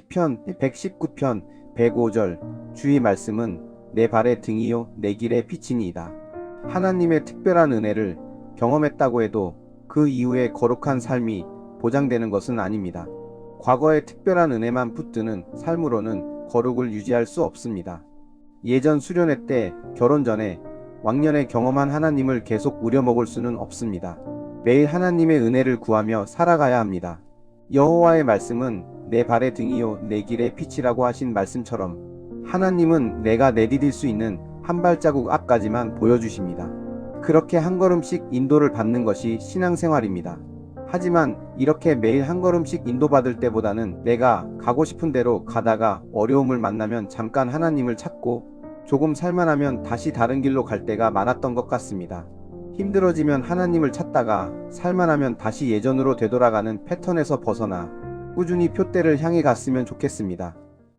시편 119편 105절 주의 말씀은 내 발의 등이요 내 길의 빛이니이다. 하나님의 특별한 은혜를 경험했다고 해도 그 이후에 거룩한 삶이 보장되는 것은 아닙니다. 과거의 특별한 은혜만 붙드는 삶으로는 거룩을 유지할 수 없습니다. 예전 수련회 때 결혼 전에 왕년에 경험한 하나님을 계속 우려먹을 수는 없습니다. 매일 하나님의 은혜를 구하며 살아가야 합니다. 여호와의 말씀은 내 발의 등이요 내 길의 빛이라고 하신 말씀처럼 하나님은 내가 내디딜 수 있는 한 발자국 앞까지만 보여주십니다. 그렇게 한 걸음씩 인도를 받는 것이 신앙생활입니다. 하지만 이렇게 매일 한 걸음씩 인도받을 때보다는 내가 가고 싶은 대로 가다가 어려움을 만나면 잠깐 하나님을 찾고 조금 살만하면 다시 다른 길로 갈 때가 많았던 것 같습니다. 힘들어지면 하나님을 찾다가 살만하면 다시 예전으로 되돌아가는 패턴에서 벗어나 꾸준히 표대를 향해 갔으면 좋겠습니다.